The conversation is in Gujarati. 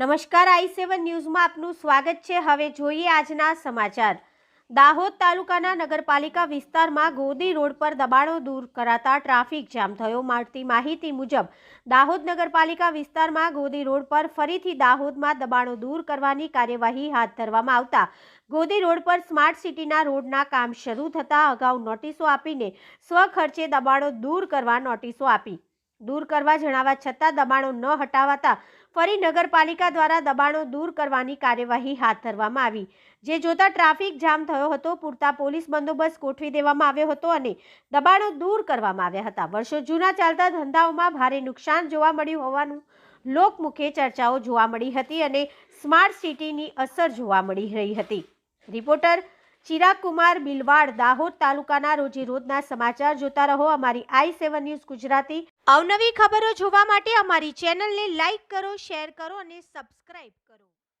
નમસ્કાર, આઈ સેવન ન્યૂઝમાં આપનું સ્વાગત છે. હવે જોઈએ આજના સમાચાર. દાહોદ તાલુકાના નગરપાલિકા વિસ્તારમાં ગોદી રોડ પર દબાણો દૂર કરાતા ટ્રાફિક જામ થયો. મળતી માહિતી મુજબ, દાહોદ નગરપાલિકા વિસ્તારમાં ગોદી રોડ પર ફરીથી દાહોદમાં દબાણો દૂર કરવાની કાર્યવાહી હાથ ધરવામાં આવતા ગોદી રોડ પર સ્માર્ટ સિટીના રોડના કામ શરૂ થતાં અગાઉ નોટિસો આપીને સ્વખર્ચે દબાણો દૂર કરવા નોટિસો આપી. દૂર કરવા જણાવવા છતાં દબાણો ન હટાવાતા ફરી નગરપાલિકા દ્વારા દબાણો દૂર કરવાની કાર્યવાહી હાથ ધરવામાં આવી. જે જોતા ટ્રાફિક જામ થયો હતો, પૂરતા પોલીસ બંદોબસ્ત ગોઠવી દેવામાં આવ્યો હતો અને દબાણો દૂર કરવામાં આવ્યા હતા. વર્ષો જૂના ચાલતા ધંધાઓમાં ભારે નુકસાન જોવા મળ્યું હોવાનું લોકમુખે ચર્ચાઓ જોવા મળી હતી અને સ્માર્ટ સિટીની અસર જોવા મળી રહી હતી. રિપોર્ટર ચિરાગ કુમાર બિલવાડ, દાહોદ તાલુકાના રોજે રોજના સમાચાર જોતા રહો. અમારી આઈ સેવન ન્યૂઝ ગુજરાતી. અવનવી ખબરો જોવા માટે અમારી ચેનલને લાઇક કરો, શેર કરો અને સબસ્ક્રાઇબ કરો.